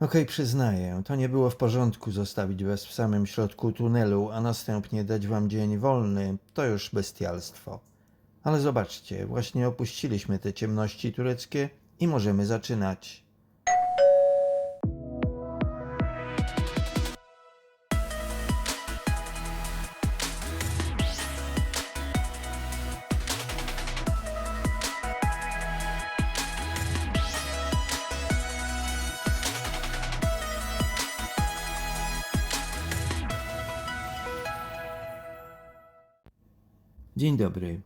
Okej, przyznaję, to nie było w porządku zostawić was w samym środku tunelu, a następnie dać wam dzień wolny. To już bestialstwo. Ale zobaczcie, właśnie opuściliśmy te ciemności tureckie i możemy zaczynać. Dzień dobry.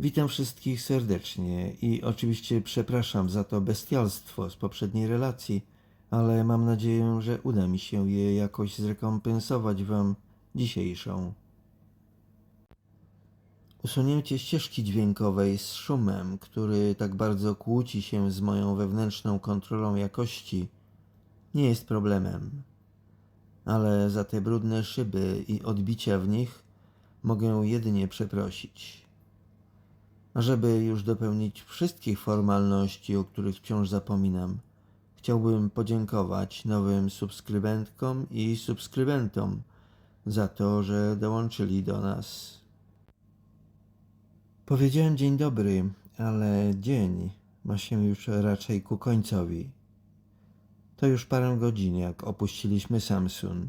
Witam wszystkich serdecznie i oczywiście przepraszam za to bestialstwo z poprzedniej relacji, ale mam nadzieję, że uda mi się je jakoś zrekompensować Wam dzisiejszą. Usunięcie ścieżki dźwiękowej z szumem, który tak bardzo kłóci się z moją wewnętrzną kontrolą jakości, nie jest problemem. Ale za te brudne szyby i odbicia w nich mogę jedynie przeprosić. Żeby już dopełnić wszystkich formalności, o których wciąż zapominam, chciałbym podziękować nowym subskrybentkom i subskrybentom za to, że dołączyli do nas. Powiedziałem dzień dobry, ale dzień ma się już raczej ku końcowi. To już parę godzin, jak opuściliśmy Samsun.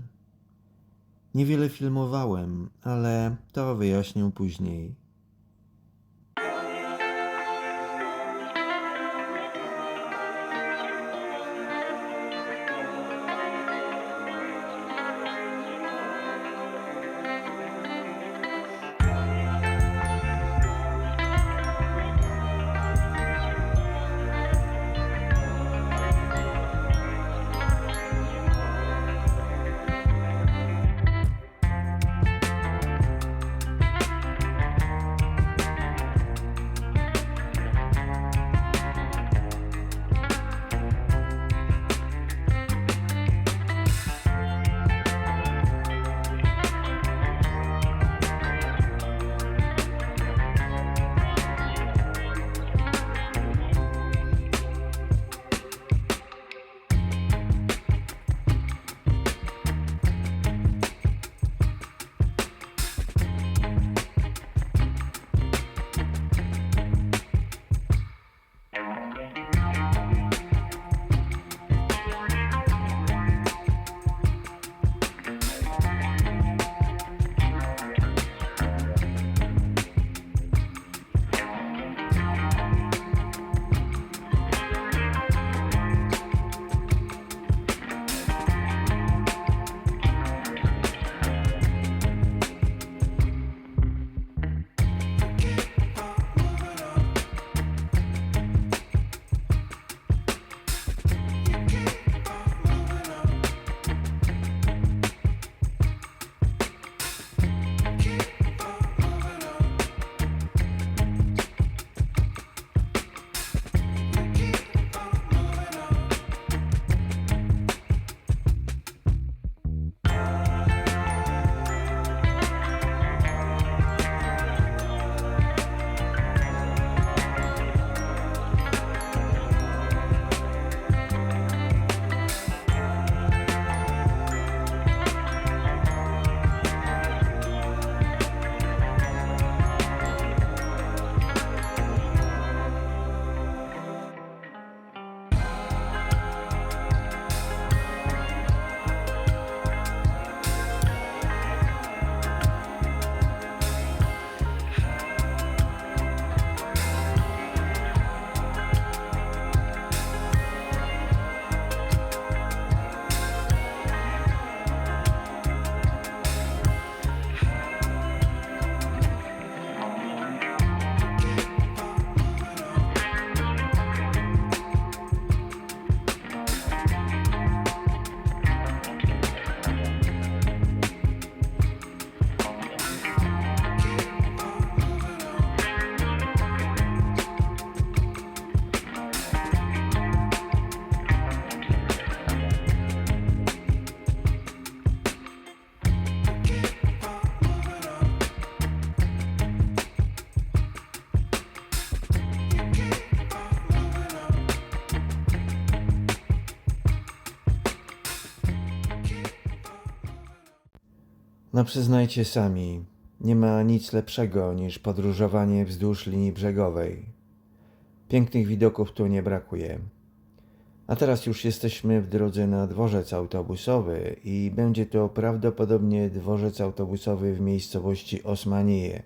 Niewiele filmowałem, ale to wyjaśnię później. No przyznajcie sami, nie ma nic lepszego niż podróżowanie wzdłuż linii brzegowej. Pięknych widoków tu nie brakuje. A teraz już jesteśmy w drodze na dworzec autobusowy i będzie to prawdopodobnie dworzec autobusowy w miejscowości Osmanije.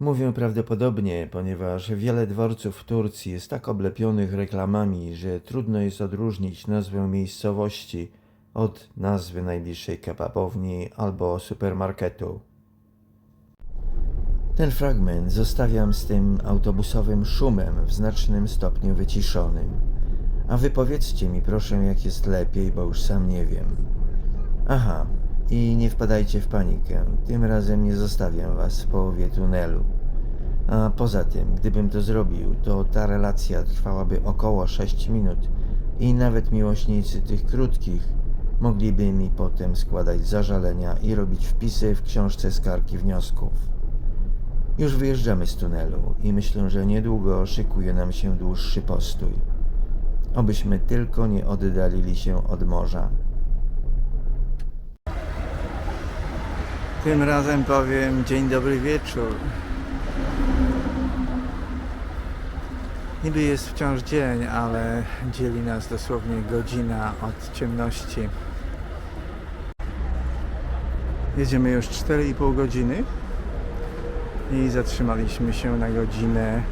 Mówię prawdopodobnie, ponieważ wiele dworców w Turcji jest tak oblepionych reklamami, że trudno jest odróżnić nazwę miejscowości od nazwy najbliższej kebabowni albo supermarketu. Ten fragment zostawiam z tym autobusowym szumem w znacznym stopniu wyciszonym. A wy powiedzcie mi proszę, jak jest lepiej, bo już sam nie wiem. Aha, i nie wpadajcie w panikę. Tym razem nie zostawiam was w połowie tunelu. A poza tym, gdybym to zrobił, to ta relacja trwałaby około 6 minut i nawet miłośnicy tych krótkich mogliby mi potem składać zażalenia i robić wpisy w książce skargi wniosków. Już wyjeżdżamy z tunelu i myślę, że niedługo szykuje nam się dłuższy postój. Obyśmy tylko nie oddalili się od morza. Tym razem powiem dzień dobry wieczór. Niby jest wciąż dzień, ale dzieli nas dosłownie godzina od ciemności. Jedziemy już 4,5 godziny i zatrzymaliśmy się na godzinę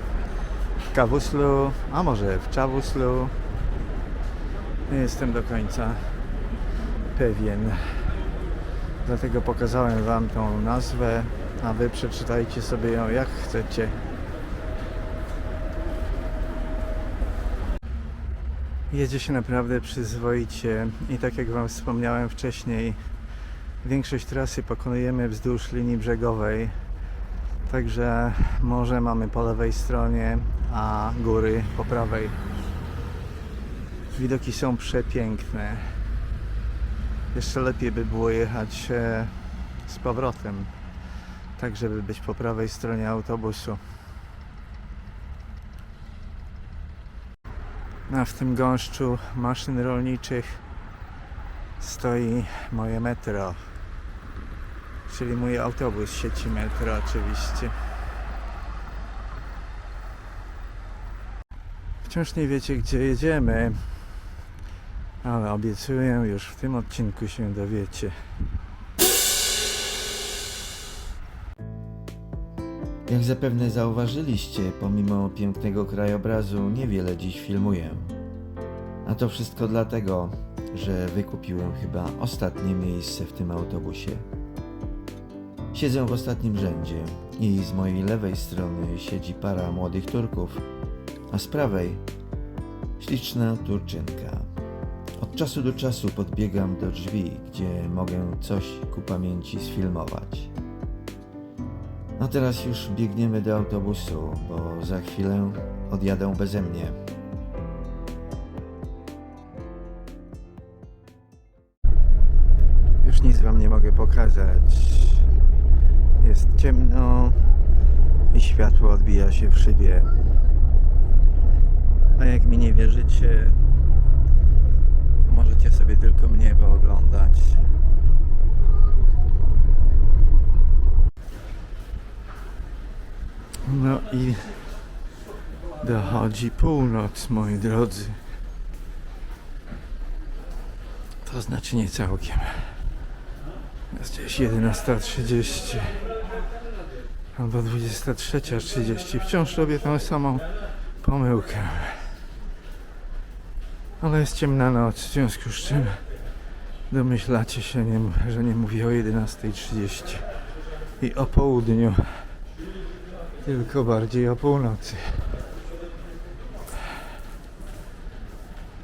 w Kawuslu, a może w Czawuslu. Nie jestem do końca pewien. Dlatego pokazałem Wam tą nazwę, a Wy przeczytajcie sobie ją jak chcecie. Jedzie się naprawdę przyzwoicie i tak jak Wam wspomniałem wcześniej, większość trasy pokonujemy wzdłuż linii brzegowej. Także morze mamy po lewej stronie, a góry po prawej. Widoki są przepiękne. Jeszcze lepiej by było jechać e, z powrotem, tak żeby być po prawej stronie autobusu. A w tym gąszczu maszyn rolniczych stoi moje metro, czyli mój autobus sieci metro oczywiście. Wciąż nie wiecie gdzie jedziemy, ale obiecuję, już w tym odcinku się dowiecie. Jak zapewne zauważyliście, pomimo pięknego krajobrazu, niewiele dziś filmuję. A to wszystko dlatego, że wykupiłem chyba ostatnie miejsce w tym autobusie. Siedzę w ostatnim rzędzie i z mojej lewej strony siedzi para młodych Turków, a z prawej śliczna Turczynka. Od czasu do czasu podbiegam do drzwi, gdzie mogę coś ku pamięci sfilmować. A teraz już biegniemy do autobusu, bo za chwilę odjadą beze mnie. Już nic Wam nie mogę pokazać. Jest ciemno i światło odbija się w szybie. A jak mi nie wierzycie, możecie sobie tylko mnie pooglądać. No i dochodzi północ, moi drodzy. To znaczy nie całkiem. Jest gdzieś 11.30 albo 23.30. Wciąż robię tą samą pomyłkę. Ale jest ciemna noc, w związku z czym domyślacie się, nie, że nie mówię o 11.30 i o południu, tylko bardziej o północy.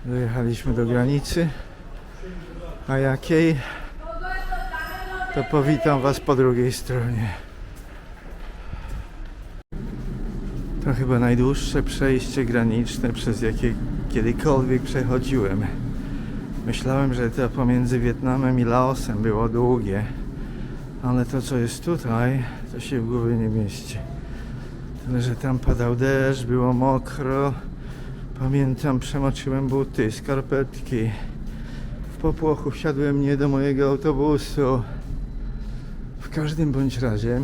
Dojechaliśmy do granicy. A jakiej? To powitam Was po drugiej stronie. To chyba najdłuższe przejście graniczne, przez jakie kiedykolwiek przechodziłem. Myślałem, że to pomiędzy Wietnamem i Laosem było długie, ale to co jest tutaj, to się w głowie nie mieści. Tyle, że tam padał deszcz, było mokro. Pamiętam, przemoczyłem buty, skarpetki. W popłochu wsiadłem nie do mojego autobusu. każdym bądź razie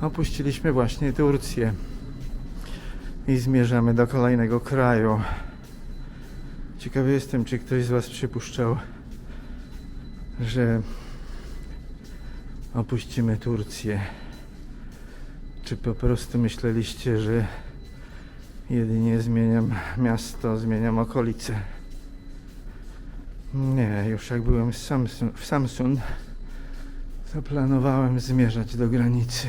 opuściliśmy właśnie Turcję i zmierzamy do kolejnego kraju. Ciekawy jestem, czy ktoś z Was przypuszczał, że opuścimy Turcję. Czy po prostu myśleliście, że jedynie zmieniam miasto, zmieniam okolice? Nie, już jak byłem w Samsun, w Samsun, to planowałem zmierzać do granicy.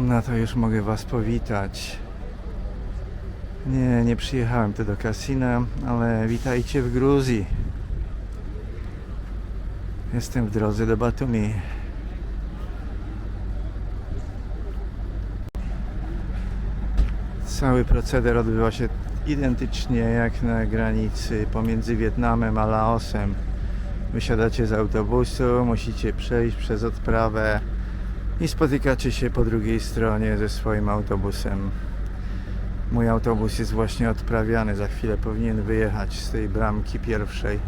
No to już mogę Was powitać. Nie, nie przyjechałem tu do kasina, ale witajcie w Gruzji. Jestem w drodze do Batumi. Cały proceder odbywa się identycznie jak na granicy pomiędzy Wietnamem a Laosem. Wysiadacie z autobusu, musicie przejść przez odprawę i spotykacie się po drugiej stronie ze swoim autobusem. Mój autobus jest właśnie odprawiany, za chwilę powinien wyjechać z tej bramki pierwszej.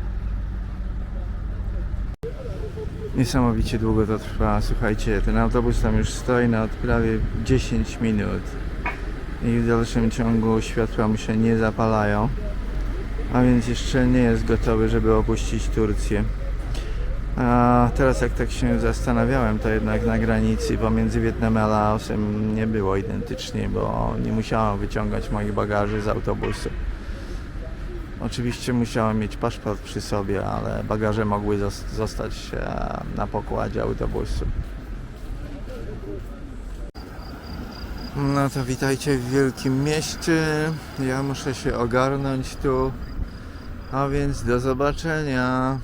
Niesamowicie długo to trwa. Słuchajcie, ten autobus tam już stoi na odprawie 10 minut i w dalszym ciągu światła mu się nie zapalają, a więc jeszcze nie jest gotowy, żeby opuścić Turcję. A teraz jak tak się zastanawiałem, to jednak na granicy pomiędzy Wietnamem a Laosem nie było identycznie, bo nie musiałem wyciągać moich bagaży z autobusu. Oczywiście musiałem mieć paszport przy sobie, ale bagaże mogły zos- zostać e, na pokładzie autobusu. No to witajcie w wielkim mieście. Ja muszę się ogarnąć tu. A więc do zobaczenia.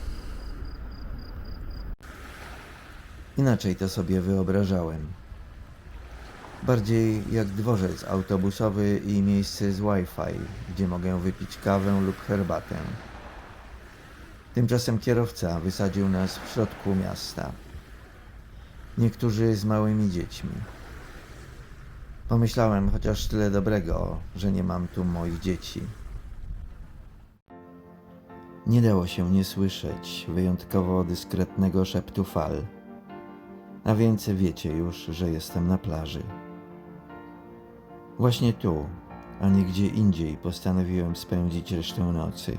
Inaczej to sobie wyobrażałem. Bardziej jak dworzec autobusowy i miejsce z Wi-Fi, gdzie mogę wypić kawę lub herbatę. Tymczasem kierowca wysadził nas w środku miasta. Niektórzy z małymi dziećmi. Pomyślałem chociaż tyle dobrego, że nie mam tu moich dzieci. Nie dało się nie słyszeć wyjątkowo dyskretnego szeptu fal. A więc wiecie już, że jestem na plaży. Właśnie tu, a nie gdzie indziej postanowiłem spędzić resztę nocy.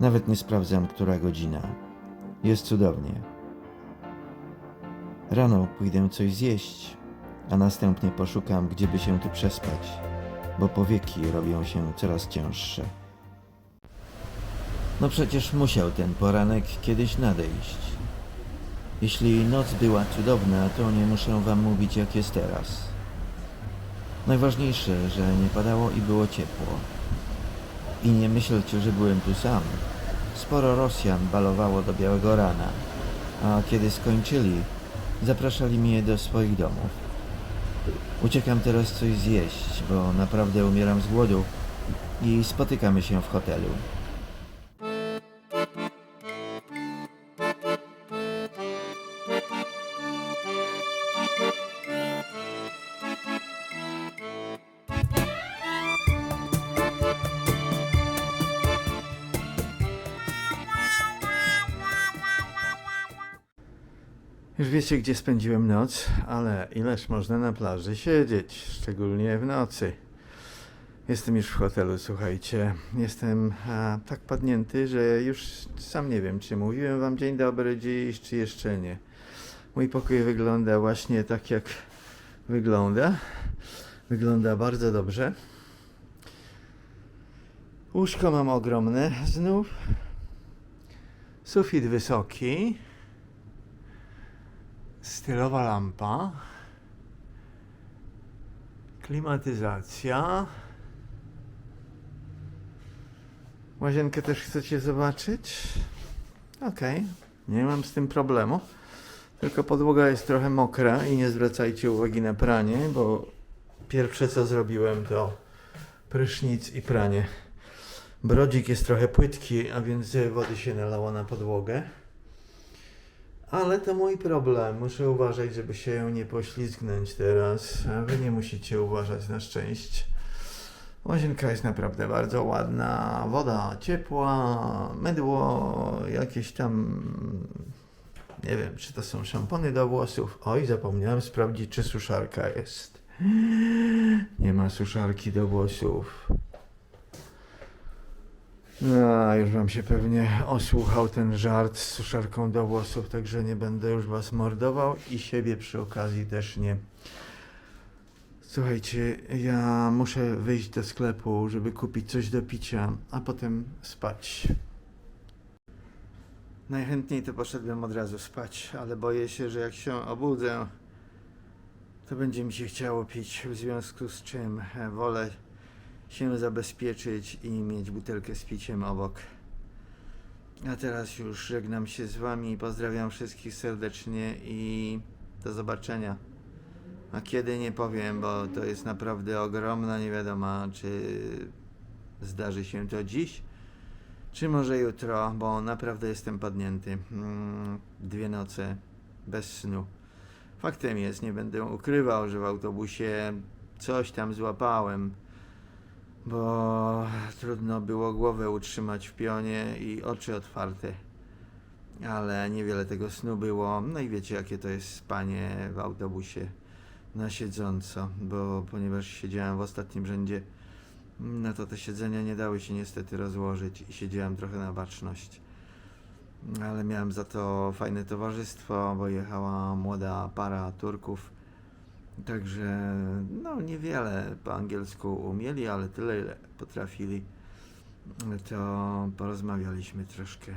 Nawet nie sprawdzam, która godzina. Jest cudownie. Rano pójdę coś zjeść, a następnie poszukam, gdzie by się tu przespać, bo powieki robią się coraz cięższe. No przecież musiał ten poranek kiedyś nadejść. Jeśli noc była cudowna, to nie muszę wam mówić, jak jest teraz. Najważniejsze, że nie padało i było ciepło. I nie myślcie, że byłem tu sam. Sporo Rosjan balowało do białego rana, a kiedy skończyli, zapraszali mnie do swoich domów. Uciekam teraz coś zjeść, bo naprawdę umieram z głodu i spotykamy się w hotelu. Wiecie, gdzie spędziłem noc, ale ileż można na plaży siedzieć, szczególnie w nocy. Jestem już w hotelu, słuchajcie. Jestem a, tak padnięty, że już sam nie wiem, czy mówiłem wam dzień dobry dziś, czy jeszcze nie. Mój pokój wygląda właśnie tak, jak wygląda. Wygląda bardzo dobrze. Łóżko mam ogromne znów. Sufit wysoki. Stylowa lampa. Klimatyzacja. Łazienkę też chcecie zobaczyć? Okej, nie mam z tym problemu. Tylko podłoga jest trochę mokra i nie zwracajcie uwagi na pranie, bo pierwsze co zrobiłem to prysznic i pranie. Brodzik jest trochę płytki, a więc wody się nalało na podłogę. Ale to mój problem. Muszę uważać, żeby się nie poślizgnąć teraz. A wy nie musicie uważać na szczęście. Łazienka jest naprawdę bardzo ładna, woda ciepła, mydło, jakieś tam. Nie wiem, czy to są szampony do włosów. Oj, zapomniałem sprawdzić, czy suszarka jest. Nie ma suszarki do włosów. No, już wam się pewnie osłuchał ten żart z suszarką do włosów, także nie będę już was mordował i siebie przy okazji też nie. Słuchajcie, ja muszę wyjść do sklepu, żeby kupić coś do picia, a potem spać. Najchętniej to poszedłem od razu spać, ale boję się, że jak się obudzę, to będzie mi się chciało pić, w związku z czym wolę się zabezpieczyć i mieć butelkę z piciem obok. A teraz już żegnam się z wami, pozdrawiam wszystkich serdecznie i do zobaczenia. A kiedy nie powiem, bo to jest naprawdę ogromna niewiadoma, czy zdarzy się to dziś, czy może jutro, bo naprawdę jestem padnięty. Mm, Dwie noce bez snu. Faktem jest, nie będę ukrywał, że w autobusie coś tam złapałem, bo trudno było głowę utrzymać w pionie i oczy otwarte. Ale niewiele tego snu było. No i wiecie, jakie to jest spanie w autobusie na siedząco, bo ponieważ siedziałem w ostatnim rzędzie, no to te siedzenia nie dały się niestety rozłożyć i siedziałem trochę na baczność. Ale miałem za to fajne towarzystwo, bo jechała młoda para Turków. Także no niewiele po angielsku umieli, ale tyle ile potrafili, to porozmawialiśmy troszkę.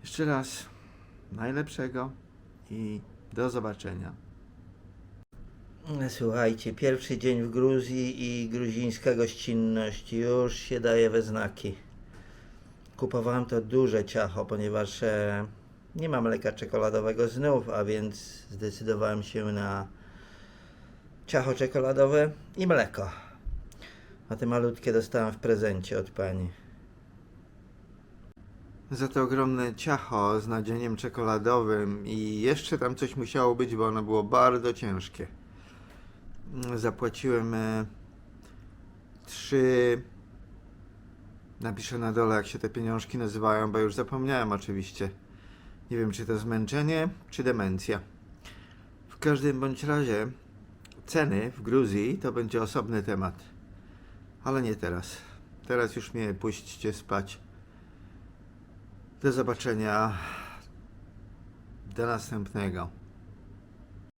Jeszcze raz najlepszego i do zobaczenia. Słuchajcie, pierwszy dzień w Gruzji i gruzińska gościnność już się daje we znaki. Kupowałem to duże ciacho, ponieważ e, nie mam mleka czekoladowego znów, a więc zdecydowałem się na ciacho czekoladowe i mleko. A te malutkie dostałem w prezencie od pani. Za to ogromne ciacho z nadzieniem czekoladowym i jeszcze tam coś musiało być, bo ono było bardzo ciężkie. Zapłaciłem e, trzy. Napiszę na dole, jak się te pieniążki nazywają, bo już zapomniałem oczywiście. Nie wiem, czy to zmęczenie, czy demencja. W każdym bądź razie ceny w Gruzji to będzie osobny temat. Ale nie teraz. Teraz już mnie puśćcie spać. Do zobaczenia. Do następnego.